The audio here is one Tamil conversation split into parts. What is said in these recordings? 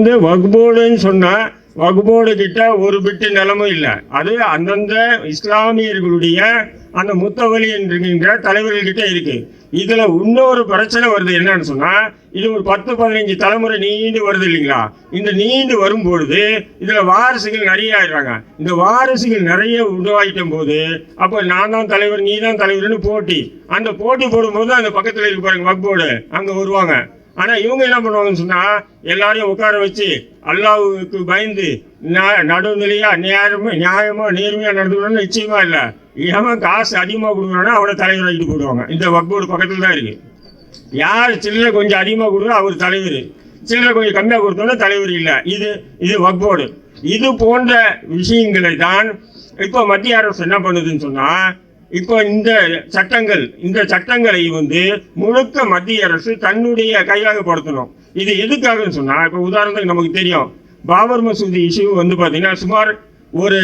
வந்து வகுபோடுன்னு சொன்னால் வகுபோடு கிட்ட ஒரு பிட்டு நிலமும் இல்லை. அது அந்தந்த இஸ்லாமியர்களுடைய அந்த முத்தவலி என்கின்ற தலைவர்கள்கிட்ட இருக்கு. இதுல இன்னொரு பிரச்சனை வருது என்னன்னு சொன்னா இது ஒரு பத்து பதினஞ்சு தலைமுறை நீண்டு வருது இல்லைங்களா? இந்த நீண்டு வரும்பொழுது இதுல வாரிசுகள் நிறைய ஆயிடுறாங்க. இந்த வாரிசுகள் நிறைய உருவாயிட்டும் போது அப்போ நான் தான் தலைவர் நீ தான் தலைவர்னு போட்டி. அந்த போட்டி போடும்போது அந்த பக்கத்துல இருக்க பாருங்க வக்போர்டு அங்க வருவாங்க. ஆனா இவங்க என்ன பண்ணுவாங்கன்னு சொன்னா எல்லாரையும் உட்கார வச்சு அல்லாவுக்கு பயந்து ந- நடுநிலையா நியாயமா நியாயமா நேர்மையா நடந்துக்கணும்னு நிச்சயமா இல்ல. எவன் காசு அதிகமா கொடுக்குறோன்னா அவனை தலைவர் போடுவாங்க இந்த வக்போர்டு பக்கத்துல தான் இருக்கு. யார் சில்லறை கொஞ்சம் அதிகமா கொடுக்குறோ அவர் தலைவர். சில்லறை கொஞ்சம் கம்மியா கொடுத்தோன்னா தலைவர் இல்லை. இது இது வக்போர்டு. இது போன்ற விஷயங்களை தான் இப்போ மத்திய அரசு என்ன பண்ணுதுன்னு சொன்னா இப்போ இந்த சட்டங்கள் இந்த சட்டங்களை வந்து முழுக்க மத்திய அரசு தன்னுடைய கையாகப்படுத்தணும் இது எதுக்காகன்னு சொன்னா இப்போ உதாரணத்துக்கு நமக்கு தெரியும். பாபர் மசூதி இஷ்யூ வந்து பார்த்தீங்கன்னா சுமார் ஒரு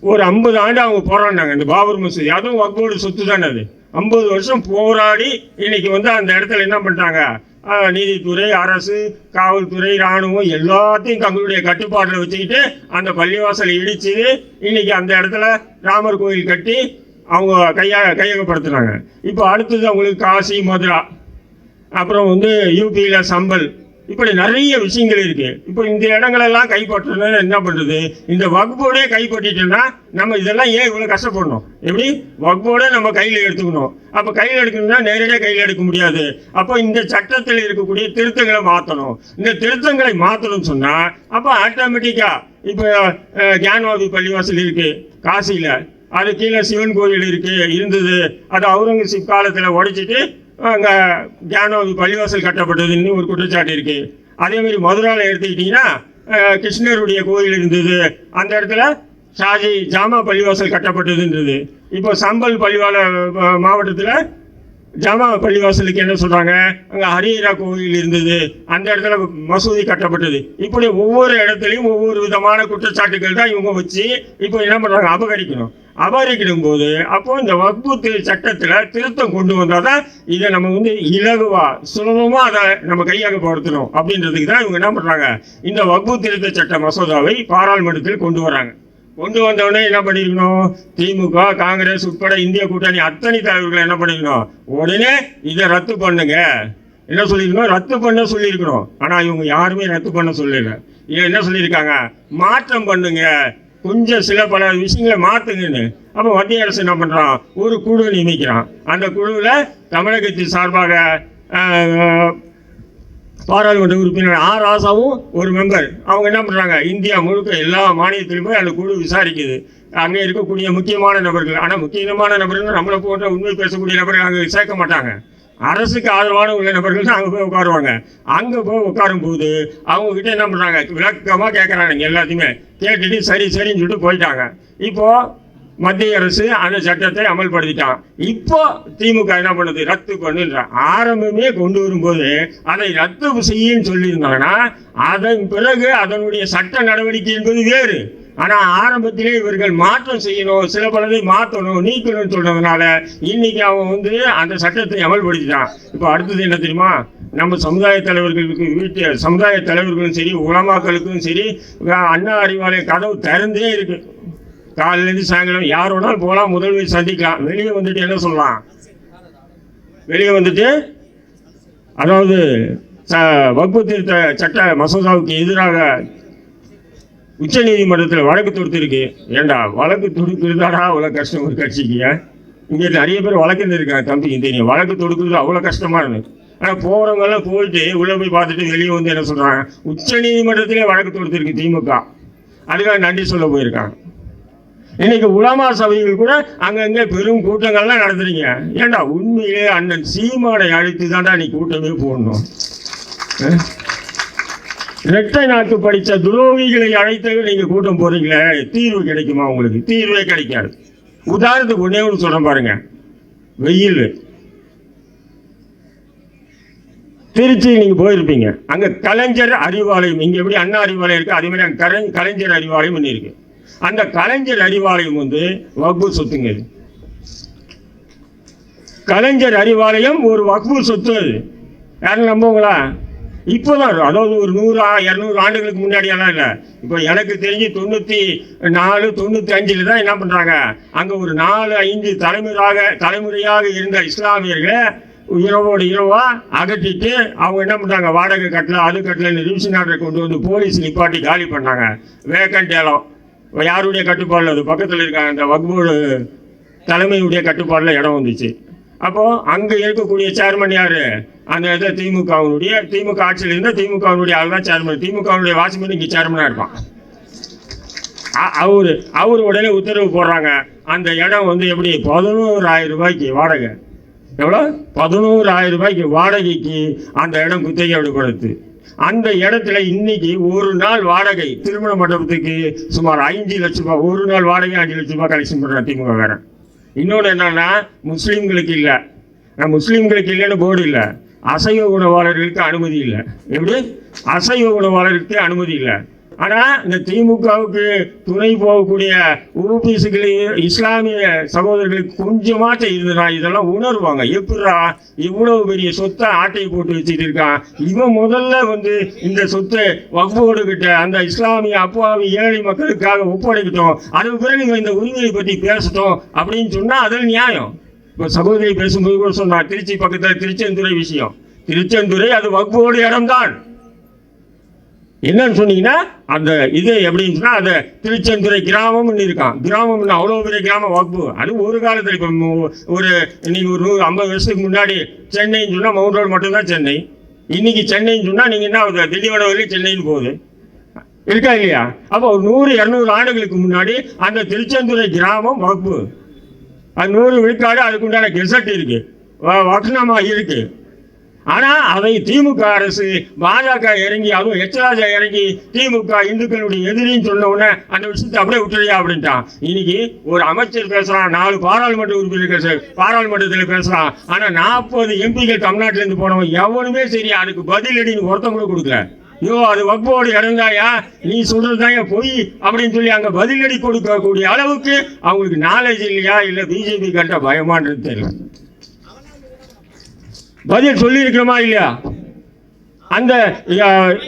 ஒரு ஐம்பது ஆண்டு அவங்க போராடினாங்க இந்த பாபர் மசூதி. அதுவும் வக்கோடு சொத்து தானே அது. ஐம்பது வருஷம் போராடி இன்னைக்கு வந்து அந்த இடத்துல என்ன பண்ணிட்டாங்க? நீதித்துறை அரசு காவல்துறை இராணுவம் எல்லாத்தையும் தங்களுடைய கட்டுப்பாட்டில் வச்சுக்கிட்டு அந்த பள்ளிவாசலை இடிச்சு இன்னைக்கு அந்த இடத்துல ராமர் கோயில் கட்டி அவங்க கையா கையகப்படுத்துனாங்க இப்போ அடுத்தது அவங்களுக்கு காசி மதுரா. அப்புறம் வந்து யூபியில் சம்பல். இப்படி நிறைய விஷயங்கள் இருக்கு. இப்போ இந்த இடங்களெல்லாம் கைப்பற்றணும்னு என்ன பண்ணுறது இந்த வகுப்போடே கைப்பற்றிட்டோம்னா நம்ம இதெல்லாம் ஏன் இவ்வளோ கஷ்டப்படணும்? எப்படி? வகுப்போட நம்ம கையில் எடுத்துக்கணும். அப்போ கையில் எடுக்கணும்னா நேரடியாக கையில் எடுக்க முடியாது. அப்போ இந்த சட்டத்தில் இருக்கக்கூடிய திருத்தங்களை மாற்றணும் இந்த திருத்தங்களை மாற்றணும்னு சொன்னால் அப்போ ஆட்டோமேட்டிக்காக இப்போ ஞானவாதி பள்ளிவாசல் இருக்கு காசியில். அது கீழே சிவன் கோயில் இருக்கு இருந்தது. அது அவுரங்கசீப் காலத்தில் உடைச்சிட்டு அங்கே ஞானவாதி பள்ளிவாசல் கட்டப்பட்டதுன்னு ஒரு குற்றச்சாட்டு இருக்குது அதேமாரி மாதிரி மதுராவில் எடுத்துக்கிட்டிங்கன்னா கிருஷ்ணருடைய கோயில் இருந்தது. அந்த இடத்துல ஷாஜி ஜாமா பள்ளிவாசல் கட்டப்பட்டதுன்றது. இப்போ சம்பல் பள்ளிவாள மாவட்டத்தில் ஜாமா பள்ளிவாசலுக்கு என்ன சொல்கிறாங்க அங்கே ஹரியரா கோயில் இருந்தது. அந்த இடத்துல மசூதி கட்டப்பட்டது. இப்படி ஒவ்வொரு இடத்துலையும் ஒவ்வொரு விதமான குற்றச்சாட்டுகள் தான் இவங்க வச்சு இப்போ என்ன பண்ணுறாங்க அபகரிக்கணும். அபகரிக்கிடும் போது அப்போ இந்த வக்பு சட்டத்தில் திருத்தம் கொண்டு வந்தால் தான் இதை நம்ம வந்து இலகுவாக சுலபமாக அதை நம்ம கையாக படுத்தணும் அப்படின்றதுக்கு தான் இவங்க என்ன பண்ணுறாங்க இந்த வக்பு திருத்த சட்ட மசோதாவை பாராளுமன்றத்தில் கொண்டு வராங்க. கொண்டு வந்தவொடனே என்ன பண்ணிருக்கணும்? திமுக காங்கிரஸ் உட்பட இந்திய கூட்டணி அத்தனை தலைவர்கள் என்ன பண்ணிருக்கணும்? உடனே இதை ரத்து பண்ணுங்க. என்ன சொல்லியிருக்கணும் ரத்து பண்ண சொல்லியிருக்கணும் ஆனா இவங்க யாருமே ரத்து பண்ண சொல்லல. இவங்க என்ன சொல்லியிருக்காங்க? மாற்றம் பண்ணுங்க. கொஞ்சம் சில பல விஷயங்களை மாற்றுங்கன்னு அப்போ மத்திய அரசு என்ன பண்ணுறான் ஒரு குழு நியமிக்கிறான். அந்த குழுவில் தமிழகத்தின் சார்பாக பாராளுமன்ற உறுப்பினர் ஆர் ராசாவும் ஒரு மெம்பர் அவங்க என்ன பண்ணுறாங்க இந்தியா முழுக்க எல்லா மாநிலத்திலும் போய் அந்த குழு விசாரிக்குது. அங்கே இருக்கக்கூடிய முக்கியமான நபர்கள். ஆனால் முக்கியமான நபர்கள் நம்மளை போன்ற உண்மை பேசக்கூடிய நபர்கள் அங்கே சேர்க்க மாட்டாங்க. அரசுக்கு ஆதரவான உள்ள நபர்கள் தான் அங்கே போய் உட்காருவாங்க. அங்கே போய் உட்காரும் போது அவங்கக்கிட்ட என்ன பண்ணுறாங்க விளக்கமாக கேட்குறாங்க எல்லாத்தையுமே. கேட்டுட்டு சரி சரின்னு சொல்லிட்டு போயிட்டாங்க. இப்போது மத்திய அரசு அந்த சட்டத்தை அமல்படுத்திட்டான். இப்போ திமுக என்ன பண்ணுது? ரத்து பண்ணுன்ற ஆரம்பமே கொண்டு வரும்போது அதை ரத்து செய்யுன்னு சொல்லியிருந்தாங்கன்னா அதன் பிறகு அதனுடைய சட்ட நடவடிக்கை என்பது வேறு. ஆனா ஆரம்பத்திலே இவர்கள் மாற்றம் செய்யணும் சில பலதை மாற்றணும் நீக்கணும்னு சொல்றதுனால இன்னைக்கு அவன் வந்து அந்த சட்டத்தை அமல்படுத்திட்டான். இப்போ அடுத்தது என்ன தெரியுமா? நம்ம சமுதாய தலைவர்களுக்கு வீட்டு சமுதாய தலைவர்களும் சரி உலமாக்களுக்கும் சரி அண்ணா அறிவாலய கதவு திறந்தே இருக்கு. காலையிலேருந்து சாயங்காலம் யார் போகலாம். முதல்வர் சந்திக்கலாம். வெளியே வந்துட்டு என்ன சொல்லலாம்? வெளியே வந்துட்டு அதாவது ச வகுப்பு திருத்த சட்ட மசோதாவுக்கு எதிராக உச்ச நீதிமன்றத்தில் வழக்கு தொடுத்திருக்கு. ஏண்டா வழக்கு தொடுக்கிறதாடா அவ்வளோ கஷ்டம் ஒரு கட்சிக்கு இங்கே நிறைய பேர் வழக்கு இருக்காங்க தம்பி தெரியும். வழக்கு தொடுக்கிறது அவ்வளோ கஷ்டமாக இருந்தது ஆனால் போகிறவங்கெல்லாம் போயிட்டு உள்ளே போய் பார்த்துட்டு வெளியே வந்து என்ன சொல்கிறாங்க உச்ச நீதிமன்றத்திலே வழக்கு தொடுத்திருக்கு திமுக. அதுக்காக நன்றி சொல்ல போயிருக்காங்க. இன்னைக்கு உலமா சபைகள் கூட அங்கங்கே பெரும் கூட்டங்கள்லாம் நடத்துறீங்க. ஏண்டா உண்மையிலே அண்ணன் சீமானை அழைத்து தாண்டா நீ கூட்டமே போடணும்? இரட்டை நாட்டு படித்த துரோகிகளை அழைத்து நீங்கள் கூட்டம் போறீங்களே? தீர்வு கிடைக்குமா உங்களுக்கு? தீர்வே கிடைக்காது. உதாரணத்துக்கு ஒன்னே ஒன்று சொல்ல பாருங்க. வெயில். திருச்சி நீங்கள் போயிருப்பீங்க. அங்கே கலைஞர் அறிவாலயம். இங்கே எப்படி அண்ணா அறிவாலயம் இருக்கு அதே மாதிரி அங்கே கலைஞர் அறிவாலயம் ஒன்று அந்த கலைஞர் அறிவாலயம் வந்து வக்பு சொத்துங்க. கலைஞர் அறிவாலயம் ஒரு வக்பு சொத்து அது. யாரும் நம்புங்களா இப்போதான் அதாவது ஒரு நூறு இரநூறு இருநூறு ஆண்டுகளுக்கு முன்னாடியெல்லாம் இல்லை. இப்போ எனக்கு தெரிஞ்சு தொண்ணூற்றி நாலு தொண்ணூற்றி அஞ்சில் தான் என்ன பண்ணுறாங்க அங்கே ஒரு நாலு ஐந்து தலைமுறையாக தலைமுறையாக இருந்த இஸ்லாமியர்களை இரவோடு இரவா அகற்றிட்டு அவங்க என்ன பண்ணுறாங்க வாடகை கட்டல அது கட்டலன்னு ரிவிஷன் ஆர்டர் கொண்டு வந்து போலீஸ் நிப்பாட்டி காலி பண்ணாங்க. வேக்கண்ட் ஏலம். யாருடைய கட்டுப்பாடில் அது? பக்கத்தில் இருக்காங்க அந்த வக்போர்டு தலைமையுடைய கட்டுப்பாடில் இடம் வந்துச்சு. அப்போது அங்கே இருக்கக்கூடிய சேர்மன் யார்? அந்த இடத்துல திமுகவினுடைய திமுக ஆட்சியில் இருந்தால் திமுகவினுடைய ஆள் தான் சேர்மன் திமுகவினுடைய வாட்ச்மேன் இங்கே சேர்மனாக இருப்பான். அ- அவரு அவர் உடனே உத்தரவு போடுறாங்க. அந்த இடம் வந்து எப்படி? பதினோராயிரம் ரூபாய்க்கு வாடகை. எவ்வளோ பதினோராயிரம் ரூபாய்க்கு வாடகைக்கு அந்த இடம் குத்தகை விடுபடுத்து அந்த இடத்துல இன்னைக்கு ஒரு நாள் வாடகை. திருமண மண்டபத்துக்கு சுமார் ஐந்து லட்சம் ரூபாய் ஒரு நாள் வாடகை அஞ்சு லட்ச ரூபாய் கலெக்ஷன் பண்ணுற திமுக வேற. இன்னொன்று என்னன்னா முஸ்லீம்களுக்கு இல்லை. முஸ்லீம்களுக்கு இல்லைன்னு போர்டு இல்லை. அசைவ உணவாளர்களுக்கு அனுமதி இல்லை. எப்படி? அசைவ உணவாளர்களுக்கு அனுமதி இல்லை. ஆனால் இந்த திமுகவுக்கு துணை போகக்கூடிய ஓபிஎஸ்களை இஸ்லாமிய சகோதரர்களுக்கு கொஞ்சமாச்சும் இருந்ததா இதெல்லாம் உணர்வாங்க. எப்படிடா இவ்வளவு பெரிய சொத்தை ஆட்டையை போட்டு வச்சுட்டு இருக்கான்? இவன் முதல்ல வந்து இந்த சொத்தை வகுப்போடு அந்த இஸ்லாமிய அப்பாவி ஏழை மக்களுக்காக ஒப்படைக்கிட்டோம். அதுக்கு பிறகு இவன் இந்த உரிமையை பற்றி பேசட்டும் அப்படின்னு சொன்னால் அதில் நியாயம். இப்போ சகோதரி பேசும்போது கூட சொன்னா திருச்சி பக்கத்தில் திருச்செந்துறை விஷயம். திருச்செந்துறை அது வகுப்போடு இடம்தான். என்னன்னு சொன்னீங்கன்னா அந்த இது எப்படின்னு சொன்னால் அந்த திருச்செந்துறை கிராமம்னு இருக்கான். கிராமம்னு அவ்வளோ பெரிய கிராம வகுப்பு அது ஒரு காலத்தில் இப்போ ஒரு இன்னைக்கு ஒரு நூறு ஐம்பது வருஷத்துக்கு முன்னாடி சென்னைன்னு சொன்னால் மவுண்ட் ரோடு மட்டும்தான் சென்னை. இன்னைக்கு சென்னைன்னு சொன்னால் நீங்கள் என்ன ஆகுது? திண்டிவனம் வரைக்கும் சென்னைன்னு போகுது. இருக்கா இல்லையா? அப்போ ஒரு நூறு இரநூறு ஆண்டுகளுக்கு முன்னாடி அந்த திருச்செந்துறை கிராமம் வகுப்பு அது நூறு விழுக்காடு அதுக்குண்டான கெசட் இருக்குது வ- இருக்குது ஆனா அதை திமுக அரசு பாஜக இறங்கி அதுவும் எச்சராஜா இறங்கி திமுக இந்துக்களுடைய எதிரின்னு சொன்ன உடனே அந்த விஷயத்தை அப்படியே விட்டுறியா அப்படின்ட்டான். இன்னைக்கு ஒரு அமைச்சர் பேசுறான் நாலு பாராளுமன்ற உறுப்பினர்கள் பாராளுமன்றத்தில் பேசுறான். ஆனா நாற்பது எம்பிகள் தமிழ்நாட்டுல இருந்து போனவன் எவனுமே சரி அதுக்கு பதிலடின்னு ஒருத்தம் கூட கொடுக்கல. ஐயோ அது வப்போடு இறந்தாயா? நீ சொல்றதுதாயா பொய் அப்படின்னு சொல்லி அங்க பதிலடி கொடுக்கக்கூடிய அளவுக்கு அவங்களுக்கு நாலேஜ் இல்லையா? இல்ல பிஜேபி கண்ட பயமானது தெரியல. பதில் சொல்லி இல்லையா? அந்த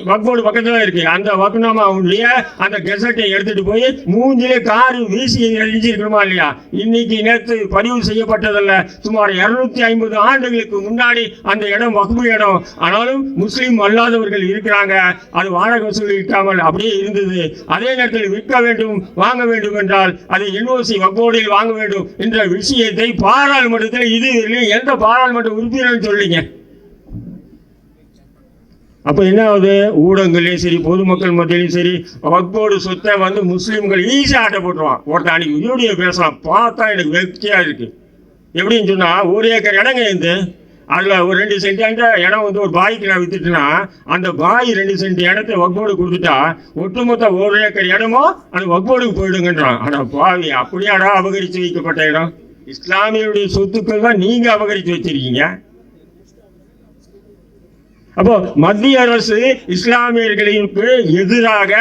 வக்போர்டு பக்கத்துல இருக்கு. அந்த வக்னாமாவுடைய அந்த கெசட்டை எடுத்துட்டு போய் மூஞ்சிலே காரு வீசி எரிஞ்சிருக்கணுமா இல்லையா? இன்னைக்கு நேற்று பதிவு செய்யப்பட்டதல்ல. சுமார் இருநூத்தி ஐம்பது ஆண்டுகளுக்கு முன்னாடி அந்த இடம் வகுப்பு இடம். ஆனாலும் முஸ்லீம் அல்லாதவர்கள் இருக்கிறாங்க. அது வாடகை வசூல் இருக்காமல் அப்படியே இருந்தது. அதே நேரத்தில் விற்க வேண்டும் வாங்க வேண்டும் என்றால் அதை என்ஓசி வக்போர்டில் வாங்க வேண்டும் என்ற விஷயத்தை பாராளுமன்றத்தில் இது எந்த பாராளுமன்ற உறுப்பினர் சொல்லிங்க அப்போ என்ன ஆகுது ஊடகங்களையும் சரி பொதுமக்கள் மத்தியிலையும் சரி வக்போர்டு சொத்தை வந்து முஸ்லீம்கள் ஈஸியாக ஆட்டை போட்டுருவான். ஒருத்தன் அன்னைக்கு வீடியோ பேசலாம். பார்த்தா எனக்கு வெக்தியாக இருக்குது எப்படின்னு சொன்னால் ஒரு ஏக்கர் இடங்க இருந்து? அதில் ஒரு ரெண்டு சென்ட் இடம் வந்து ஒரு பாய்க்கு நான் விற்றுட்டுனா அந்த பாய் ரெண்டு சென்ட் இடத்த வக்போர்டு கொடுத்துட்டா ஒட்டுமொத்த ஒரு ஏக்கர் இடமோ அந்த வக்போர்டுக்கு போயிடுங்கன்றான். ஆனால் பாவி அப்படியாடா அபகரித்து வைக்கப்பட்ட இடம்? இஸ்லாமியருடைய சொத்துக்கள் தான் நீங்கள் அபகரித்து வச்சிருக்கீங்க. அப்போ மத்திய அரசு இஸ்லாமியர்களுக்கு எதிராக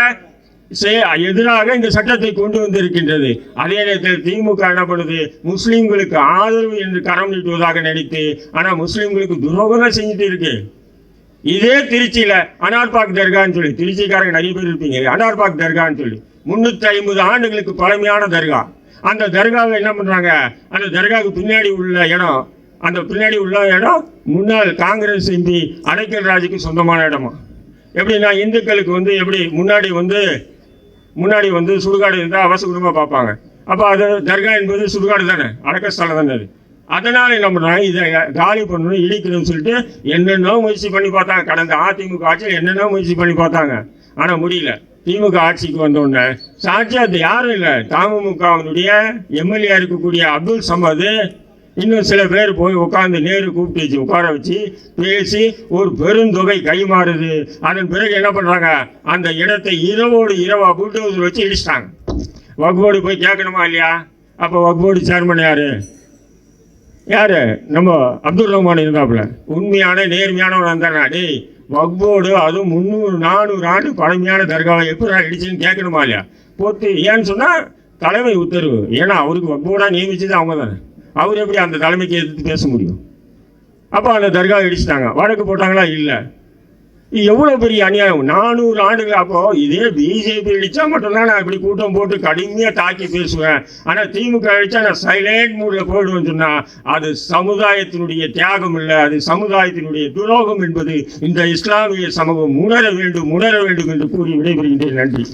எதிராக இந்த சட்டத்தை கொண்டு வந்திருக்கின்றது. அதே நேரத்தில் திமுக என்ன பண்ணுது? முஸ்லீம்களுக்கு ஆதரவு என்று கரம் நீட்டுவதாக நினைத்து ஆனா முஸ்லீம்களுக்கு துரோகம் செஞ்சுட்டு இருக்கு. இதே திருச்சியில அனார்பாக் தர்கான்னு சொல்லி திருச்சிக்காரங்க நிறைய பேர் இருப்பீங்க அனார்பாக் தர்கான்னு சொல்லி. முன்னூத்தி ஐம்பது ஆண்டுகளுக்கு பழமையான தர்கா. அந்த தர்காவை என்ன பண்றாங்க? அந்த தர்காவுக்கு பின்னாடி உள்ள இடம் அந்த பின்னாடி உள்ள இடம் முன்னாள் காங்கிரஸ் இந்தி அடைக்கல் ராஜுக்கு சொந்தமான இடமா? எப்படின்னா இந்துக்களுக்கு வந்து எப்படி முன்னாடி வந்து முன்னாடி வந்து சுடுகாடு இருந்தால் அவசகுணமாக பார்ப்பாங்க. அப்போ அது தர்கா என்பது சுடுகாடு தானே அடக்க ஸ்தலம் தானே அது. அதனால் நம்ம இதை காலி பண்ணணும் இடிக்கணும்னு சொல்லிட்டு என்னென்னோ முயற்சி பண்ணி பார்த்தாங்க. கடந்த அதிமுக ஆட்சியில் என்னென்னோ முயற்சி பண்ணி பார்த்தாங்க. ஆனால் முடியல. திமுக ஆட்சிக்கு வந்தோடனே சாட்சியாக யாரும் இல்லை. தமுகவினுடைய எம்எல்ஏ இருக்கக்கூடிய அப்துல் சமது இன்னும் சில பேர் போய் உட்காந்து நேரு கூப்பிட்டு வச்சு உட்கார வச்சு பேசி ஒரு பெருந்தொகை கைமாறுது. அதன் பிறகு என்ன பண்ணுறாங்க அந்த இடத்தை இரவோடு இரவா புல்டோசர் வச்சு இடிச்சிட்டாங்க. வக்போர்டு போய் கேட்கணுமா இல்லையா? அப்போ வக்போர்டு சேர்மன் யார்? யார்? நம்ம அப்துல் ரஹ்மான் இருந்தாப்புல. உண்மையான நேர்மையானவன் வந்தானா டேய் வக்போடு அதுவும் முந்நூறு நானூறு ஆண்டு பழமையான தர்காவை எப்படி இடிச்சுன்னு கேட்கணுமா இல்லையா? போட்டு ஏன்னு சொன்னால் தலைமை உத்தரவு. ஏன்னா அவருக்கு வக்போடாக நியமிச்சது அவங்க தானே. அவர் எப்படி அந்த தலைமைக்கு எதிர்த்து பேச முடியும்? அப்போ அந்த தர்கா இடிச்சிட்டாங்க. வழக்கு போட்டாங்களா? இல்லை. எவ்வளோ பெரிய அநியாயம். நானூறு ஆண்டுகள் அப்போ இதே பிஜேபி அடித்தா மட்டும்தான் நான் இப்படி கூட்டம் போட்டு கடுமையாக தாக்கி பேசுவேன். ஆனால் திமுக அடித்தா நான் சைலண்ட் மூடில் போயிடுவேன்னு சொன்னால் அது சமுதாயத்தினுடைய தியாகம் இல்லை. அது சமுதாயத்தினுடைய துரோகம் என்பது இந்த இஸ்லாமிய சமூகம் உணர வேண்டும் உணர வேண்டும் என்று கூறி விடைபெறுகின்றேன். நன்றி.